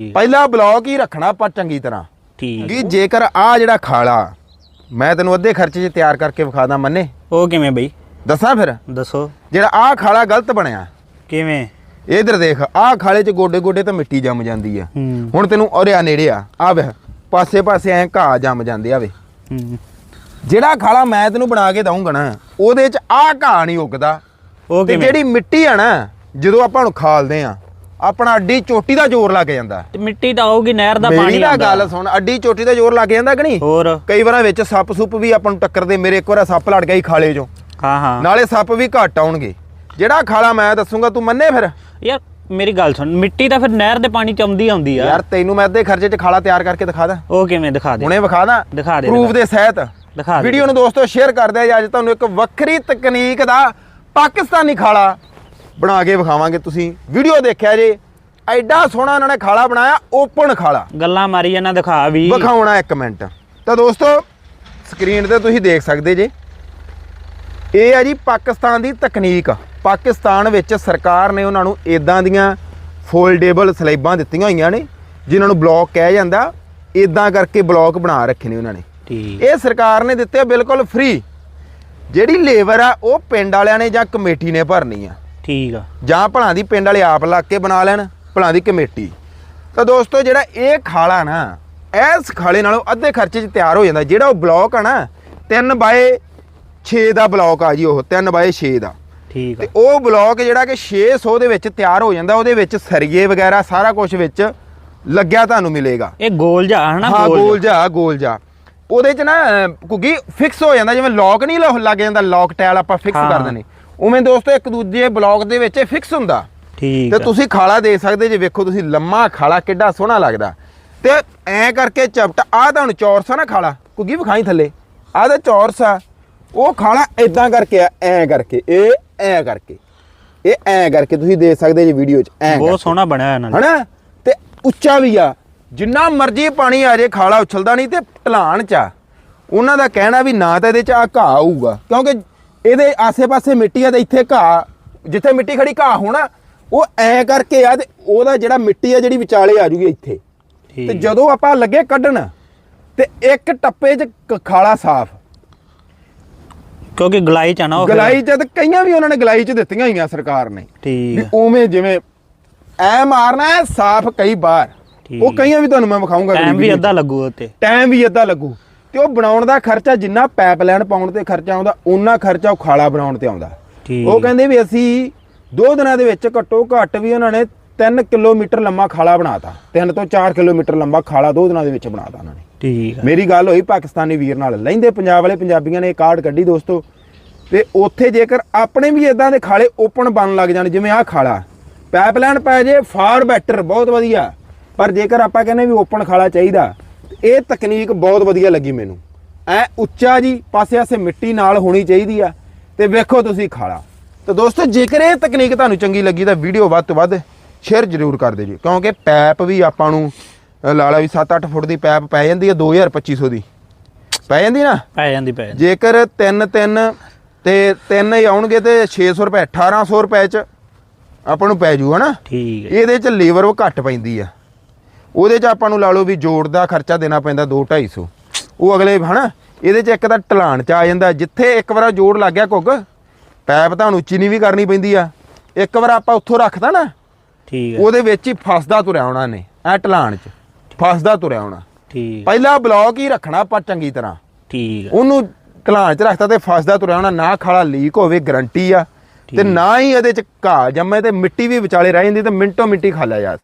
ਪਹਿਲਾ ਬਲੌਕ ਹੀ ਰੱਖਣਾ ਆਪਾਂ ਚੰਗੀ ਤਰ੍ਹਾਂ। ਠੀਕ। ਕਿ ਜੇਕਰ ਆ ਜਿਹੜਾ ਖਾਲਾ ਮੈਂ ਤੈਨੂੰ ਅੱਧੇ ਖਰਚੇ 'ਚ ਤਿਆਰ ਕਰਕੇ ਵਿਖਾਦਾ ਮੰਨੇ। ਉਹ ਕਿਵੇਂ ਬਈ? ਦੱਸਾਂ ਫਿਰ? ਦੱਸੋ। ਜਿਹੜਾ ਆ ਖਾਲਾ ਗਲਤ ਬਣਿਆ। ਕਿਵੇਂ? ਇਧਰ ਦੇਖ ਆ ਖਾਲੇ 'ਚ ਗੋਡੇ ਗੋਡੇ ਤਾਂ ਮਿੱਟੀ ਜੰਮ ਜਾਂਦੀ ਆ। ਹੁਣ ਤੈਨੂੰ ਔਰਿਆ ਨੇੜੇ ਆ। ਆ ਵੇ ਪਾਸੇ ਪਾਸੇ ਐ ਘਾਹ ਜੰਮ ਜਾਂਦੇ ਆ ਵੇ। ਜਿਹੜਾ ਖਾਲਾ ਮੈਂ ਤੈਨੂੰ ਬਣਾ ਕੇ ਦਊਂਗਾ ਨਾ ਉਹਦੇ 'ਚ ਆ ਘਾਹ ਨਹੀਂ ਉੱਗਦਾ। ਉਹ ਤੇ ਜਿਹੜੀ ਮਿੱਟੀ ਆ ਨਾ ਜਦੋਂ ਆਪਾਂ ਨੂੰ ਖਾਲਦੇ ਆ ਆਪਣਾ ਅੱਡੀ ਚੋਟੀ ਦਾ ਜ਼ੋਰ ਲੱਗ ਜਾਂਦਾ। ਤੇ ਮਿੱਟੀ ਤਾਂ ਆਊਗੀ ਨਹਿਰ ਦਾ ਮੇਰੀ ਪਾਣੀ ਤਾਂ ਆਉਂਦਾ। ਗੱਲ ਸੁਣ ਅੱਡੀ ਚੋਟੀ ਦਾ ਜ਼ੋਰ ਲੱਗ ਜਾਂਦਾ ਕਿ ਨਹੀਂ? ਹੋਰ। ਕਈ ਵਾਰਾਂ ਵਿੱਚ ਸੱਪ ਸੁੱਪ ਵੀ ਆਪਾਂ ਨੂੰ ਟੱਕਰਦੇ ਮੇਰੇ ਇੱਕ ਵਾਰ ਸੱਪ ਲੜ ਗਿਆ ਸੀ ਖਾਲੇ 'ਚੋਂ। ਹਾਂ ਹਾਂ। ਨਾਲੇ ਸੱਪ ਵੀ ਘੱਟ ਆਉਣਗੇ। ਜਿਹੜਾ ਖਾਲਾ ਮੈਂ ਦੱਸੂਗਾ ਤੂੰ ਮੰਨੇ ਫਿਰ? ਯਾਰ ਮੇਰੀ ਗੱਲ ਸੁਣ ਮਿੱਟੀ ਤਾਂ ਫਿਰ ਨਹਿਰ ਦੇ ਪਾਣੀ ਚ ਆਉਂਦੀ ਆਉਂਦੀ ਆ। ਯਾਰ ਤੈਨੂੰ ਮੈਂ ਅੱਧੇ ਖਰਚੇ 'ਚ ਖਾਲਾ ਤਿਆਰ ਕਰਕੇ ਦਿਖਾ ਦਾਂ। ਉਹ ਕਿਵੇਂ ਦਿਖਾ ਦੇ? ਹੁਣੇ ਵਿਖਾ ਦਾਂ। ਦਿਖਾ ਦੇ, ਪ੍ਰੂਫ। ਦੇ ਸਹਿਤ। ਦਿਖਾ ਦੇ। ਵੀਡੀਓ ਨੂੰ ਦੋਸਤੋ ਸ਼ੇਅਰ ਕਰ ਦਿਆ ਅੱਜ ਤੁਹਾਨੂੰ ਇੱਕ ਵੱਖਰੀ ਤਕਨੀਕ ਦਾ ਪਾਕਿਸਤਾਨੀ ਖਾਲਾ ਬਣਾ ਕੇ ਵਿਖਾਵਾਂਗੇ ਤੁਸੀਂ। ਵੀਡੀਓ ਦੇਖਿਆ ਜੇ ਐਡਾ ਸੋਹਣਾ ਇਹਨਾਂ ਨੇ ਖਾਲਾ ਬਣਾਇਆ ਓਪਨ ਖਾਲਾ। ਗੱਲਾਂ ਮਾਰੀ ਜਾਂਦਾ ਦਿਖਾ ਵੀ। ਵਿਖਾਉਣਾ ਇੱਕ ਮਿੰਟ। ਤਾਂ ਦੋਸਤੋ ਸਕਰੀਨ ਤੇ ਤੁਸੀਂ ਦੇਖ ਸਕਦੇ ਜੇ। ਇਹ ਹੈ ਜੀ ਪਾਕਿਸਤਾਨ ਦੀ ਤਕਨੀਕ। ਪਾਕਿਸਤਾਨ ਵਿੱਚ ਸਰਕਾਰ ਨੇ ਉਹਨਾਂ ਨੂੰ ਇਦਾਂ ਦੀਆਂ ਫੋਲਡੇਬਲ ਸਲੈਬਾਂ ਦਿੱਤੀਆਂ ਹੋਈਆਂ ਨੇ ਜਿਨ੍ਹਾਂ ਨੂੰ ਬਲੌਕ ਕਿਹਾ ਜਾਂਦਾ। ਇਦਾਂ ਕਰਕੇ ਬਲੌਕ ਬਣਾ ਰੱਖੇ ਨੇ ਉਹਨਾਂ ਨੇ। ਠੀਕ। ਇਹ ਸਰਕਾਰ ਨੇ ਦਿੱਤੇ ਆ ਬਿਲਕੁਲ ਫ੍ਰੀ ਜਿਹੜੀ ਲੇਬਰ ਆ ਉਹ ਪਿੰਡ ਵਾਲਿਆਂ ਨੇ ਜਾਂ ਕਮੇਟੀ ਨੇ ਭਰਨੀ ਆ। ਠੀਕ ਆ। ਜਾਂ ਭਲਾਂ ਦੀ ਪਿੰਡ ਵਾਲੇ ਆਪ ਲਾ ਕੇ ਬਣਾ ਲੈਣ ਭਲਾਂ ਦੀ ਕਮੇਟੀ। ਤਾਂ ਦੋਸਤੋ ਜਿਹੜਾ ਇਹ ਖਾਲਾ ਨਾ ਇਸ ਖਾਲੇ ਨਾਲੋਂ ਅੱਧੇ ਖਰਚੇ 'ਚ ਤਿਆਰ ਹੋ ਜਾਂਦਾ। ਜਿਹੜਾ ਉਹ ਬਲੌਕ ਆ ਨਾ 3 ਬਾਏ 6 ਦਾ ਬਲੌਕ ਆ ਜੀ ਉਹ 3 ਬਾਏ 6 ਦਾ। ਠੀਕ ਤੇ ਆ ਉਹ ਬਲੌਕ ਜਿਹੜਾ ਕਿ 600 ਦੇ ਵਿੱਚ ਤਿਆਰ ਹੋ ਜਾਂਦਾ ਉਹਦੇ ਵਿੱਚ ਸਰੀਏ ਵਗੈਰਾ ਸਾਰਾ ਕੁਝ ਵਿੱਚ ਲੱਗਿਆ ਤੁਹਾਨੂੰ ਮਿਲੇਗਾ। ਇਹ ਗੋਲ ਜਾ ਹਨਾ ਹਾਂ ਗੋਲ। ਜਾ ਗੋਲ ਜਾ ਉਹਦੇ ਚ ਨਾ ਕੁਗੀ ਫਿਕਸ ਹੋ ਜਾਂਦਾ ਜਿਵੇਂ ਲੌਕ ਨਹੀਂ ਲੱਗ ਜਾਂਦਾ ਲੌਕ ਟੈਲ ਆਪਾਂ ਫਿਕਸ। ਕਰ ਦਿੰਦੇ। ਉਵੇਂ ਦੋਸਤੋ ਇੱਕ ਦੂਜੇ ਬਲੌਕ ਦੇ ਵਿੱਚ ਫਿਕਸ ਹੁੰਦਾ। ਠੀਕ ਤੇ ਤੁਸੀਂ ਖਾਲਾ ਦੇ ਸਕਦੇ ਜੇ ਵੇਖੋ ਤੁਸੀਂ ਲੰਮਾ ਖਾਲਾ ਕਿੱਡਾ ਸੋਹਣਾ ਲੱਗਦਾ। ਤੇ ਐ ਕਰਕੇ ਚਪਟ ਆ ਤਾਂ ਹੁਣ ਚੌਰਸ ਆ ਨਾ ਖਾਲਾ ਕੁਗੀ ਵਿਖਾਈ ਥੱਲੇ? ਆ ਤਾਂ ਚੌਰਸ ਆ। ਉਹ ਖਾਲਾ ਇਦਾਂ ਕਰਕੇ ਆ ਐ ਕਰਕੇ ਇਹ ਐ ਕਰਕੇ ਇਹ ਐ ਕਰਕੇ ਤੁਸੀਂ ਦੇ ਸਕਦੇ ਜੇ ਵੀਡੀਓ ਚ ਐ ਬਹੁਤ ਸੋਹਣਾ ਬਣਿਆ ਹੋਇਆ ਨਾਲ ਹਨਾ? ਤੇ ਉੱਚਾ ਵੀ ਆ। ਜਿੰਨਾ ਮਰਜ਼ੀ ਪਾਣੀ ਆ ਜੇ ਖਾਲਾ ਉਛਲਦਾ ਨਹੀਂ ਤੇ ਢਲਾਣ ਚ ਆ। ਉਹਨਾਂ ਦਾ ਕਹਿਣਾ ਵੀ ਨਾ ਤਾਂ ਇਹਦੇ ਚ ਆ ਘਾਹ ਆਊਗਾ ਕਿਉਂਕਿ ਇਹਦੇ ਆਸੇ-ਪਾਸੇ ਮਿੱਟੀ ਆ ਤੇ ਇੱਥੇ ਘਾਹ ਜਿੱਥੇ ਮਿੱਟੀ ਖੜੀ ਘਾਹ ਹੋਣਾ ਉਹ ਐ ਕਰਕੇ ਆ ਤੇ ਉਹਦਾ ਜਿਹੜਾ ਮਿੱਟੀ ਆ ਜਿਹੜੀ ਵਿਚਾਲੇ ਆ ਜੂਗੀ ਇੱਥੇ। ਤੇ ਜਦੋਂ ਆਪਾਂ ਲੱਗੇ ਕੱਢਣ ਤੇ ਇੱਕ ਟੱਪੇ 'ਚ ਖਾਲਾ ਸਾਫ਼। ਕਿਉਂਕਿ ਗਲਾਈ ਚ ਆ ਨਾ ਉਹ ਫਿਰ। ਗਲਾਈ 'ਚ ਤੇ ਕਈਆਂ ਵੀ ਉਹਨਾਂ ਨੇ ਗਲਾਈ 'ਚ ਦਿੱਤੀਆਂ ਹੋਈਆਂ ਸਰਕਾਰ ਨੇ। ਠੀਕ ਵੀ ਆ ਉਵੇਂ ਜਿਵੇਂ ਐ ਮਾਰਨਾ ਹੈ ਸਾਫ਼ ਕਈ ਠੀਕ। ਉਹ ਕਈਆਂ ਵੀ ਤੁਹਾਨੂੰ ਮੈਂ ਵਿਖਾਉਂਗਾ ਟਾਈਮ ਵੀ ਅੱਧਾ ਲੱਗੂ ਉੱਤੇ ਟਾਈਮ ਵੀ ਅੱਧਾ ਲੱਗੂ। ਤੇ ਉਹ ਬਣਾਉਣ ਦਾ ਖਰਚਾ ਜਿੰਨਾ ਪਾਈਪਲਾਈਨ ਪਾਉਣ ਤੇ ਖਰਚਾ ਆਉਂਦਾ ਉਹਨਾਂ ਖਰਚਾ ਉਹ ਖਾਲਾ ਬਣਾਉਣ ਤੇ ਆਉਂਦਾ। ਠੀਕ। ਉਹ ਕਹਿੰਦੇ ਵੀ ਅਸੀਂ ਦੋ ਦਿਨਾਂ ਦੇ ਵਿੱਚ ਘੱਟੋ ਘੱਟ ਵੀ ਉਹਨਾਂ ਨੇ 3 ਕਿਲੋਮੀਟਰ ਲੰਮਾ ਖਾਲਾ ਬਣਾਤਾ। 3 ਤੋਂ 4 ਕਿਲੋਮੀਟਰ ਲੰਮਾ ਖਾਲਾ ਦੋ ਦਿਨਾਂ ਦੇ ਵਿੱਚ ਬਣਾਤਾ ਉਹਨਾਂ ਨੇ। ਠੀਕ ਮੇਰੀ ਗੱਲ ਹੋਈ ਪਾਕਿਸਤਾਨੀ ਵੀਰ ਨਾਲ। ਲੈਂਦੇ ਪੰਜਾਬ ਵਾਲੇ ਪੰਜਾਬੀਆਂ ਨੇ ਇਹ ਕਾਰਡ ਕੱਢੀ ਦੋਸਤੋ। ਤੇ ਉੱਥੇ ਜੇਕਰ ਆਪਣੇ ਵੀ ਇਦਾਂ ਦੇ ਖਾਲੇ ਓਪਨ ਬਣਨ ਲੱਗ ਜਾਣ ਜਿਵੇਂ ਆਹ ਖਾਲਾ। ਪਾਈਪਲਾਈਨ ਪੈ ਜੇ ਫਾਰ ਬੈਟਰ ਬਹੁਤ ਵਧੀਆ। ਪਰ ਜੇਕਰ ਆਪਾਂ ਕਹਿੰਦੇ ਵੀ ਓਪਨ ਖਾਲਾ ਚਾਹੀਦਾ ਇਹ ਤਕਨੀਕ ਬਹੁਤ ਵਧੀਆ ਲੱਗੀ ਮੈਨੂੰ। ਐ ਉੱਚਾ ਜੀ ਪਾਸੇ ਆਸੇ ਮਿੱਟੀ ਨਾਲ ਹੋਣੀ ਚਾਹੀਦੀ ਆ ਤੇ ਵੇਖੋ ਤੁਸੀਂ ਖਾਲਾ। ਤਾਂ ਦੋਸਤੋ ਜੇਕਰ ਇਹ ਤਕਨੀਕ ਤੁਹਾਨੂੰ ਚੰਗੀ ਲੱਗੀ ਤਾਂ ਵੀਡੀਓ ਵੱਧ ਤੋਂ ਵੱਧ ਸ਼ੇਅਰ ਜ਼ਰੂਰ ਕਰ ਦਿਓ ਜੀ। ਕਿਉਂਕਿ ਪੈਪ ਵੀ ਆਪਾਂ ਨੂੰ ਲਾ ਲਾ ਵੀ 7-8 ਫੁੱਟ ਦੀ ਪੈਪ ਪੈ ਜਾਂਦੀ ਹੈ 2250 ਦੀ। ਪੈ ਜਾਂਦੀ ਨਾ? ਪੈ ਜਾਂਦੀ ਪੈ ਜਾਂਦੀ। ਜੇਕਰ 3 3 ਤੇ 3 ਹੀ ਆਉਣਗੇ ਤੇ 600 ਰੁਪਏ 1800 ਰੁਪਏ ਚ ਆਪਾਂ ਨੂੰ ਪੈ ਜੂ ਹਨਾ? ਠੀਕ ਹੈ। ਇਹਦੇ ਚ ਲੇਬਰ ਉਹ ਘੱਟ ਪੈਂਦੀ ਆ। ਉਹਦੇ ਚ ਆਪਾਂ ਨੂੰ ਲਾ ਲਓ ਵੀ ਜੋੜ ਦਾ ਖਰਚਾ ਦੇਣਾ ਪੈਂਦਾ 2 250 ਉਹ ਅਗਲੇ ਹਨਾ ਇਹਦੇ ਚ ਇੱਕ ਤਾਂ ਢਲਾਣ ਚ ਆ ਜਾਂਦਾ। ਜਿੱਥੇ ਇੱਕ ਵਾਰ ਜੋੜ ਲੱਗ ਗਿਆ ਕੁੱਗ ਪੈਪ ਤੁਹਾਨੂੰ ਉੱਚੀ ਨਹੀਂ ਵੀ ਕਰਨੀ ਪੈਂਦੀ ਆ। ਇੱਕ ਵਾਰ ਆਪਾਂ ਉੱਥੋਂ ਰੱਖਦਾ ਨਾ ਠੀਕ ਹੈ ਉਹਦੇ ਵਿੱਚ ਹੀ ਫਸਦਾ ਤੁਰਿਆ ਆਉਣਾ ਨੇ ਐ ਢਲਾਣ ਚ। ਫਸਦਾ ਤੁਰਿਆ ਆਉਣਾ ਠੀਕ। ਪਹਿਲਾ ਬਲੌਕ ਹੀ ਰੱਖਣਾ ਆਪਾਂ ਚੰਗੀ ਤਰ੍ਹਾਂ। ਠੀਕ ਹੈ ਉਹਨੂੰ ਢਲਾਣ ਚ ਰੱਖਤਾ ਤੇ ਫਸਦਾ ਤੁਰਿਆ ਹੋਣਾ ਨਾ ਖਾਲਾ ਲੀਕ ਹੋਵੇ ਗਰੰਟੀ ਆ। ਤੇ। ਨਾ ਹੀ ਇਹਦੇ ਚ ਘਾਹ ਜੰਮੇ ਤੇ ਮਿੱਟੀ ਵੀ ਵਿਚਾਲੇ ਰਹਿ ਜਾਂਦੀ ਤੇ ਮਿੰਟੋ ਮਿੱਟੀ ਖਾ ਲਿਆ ਜਾ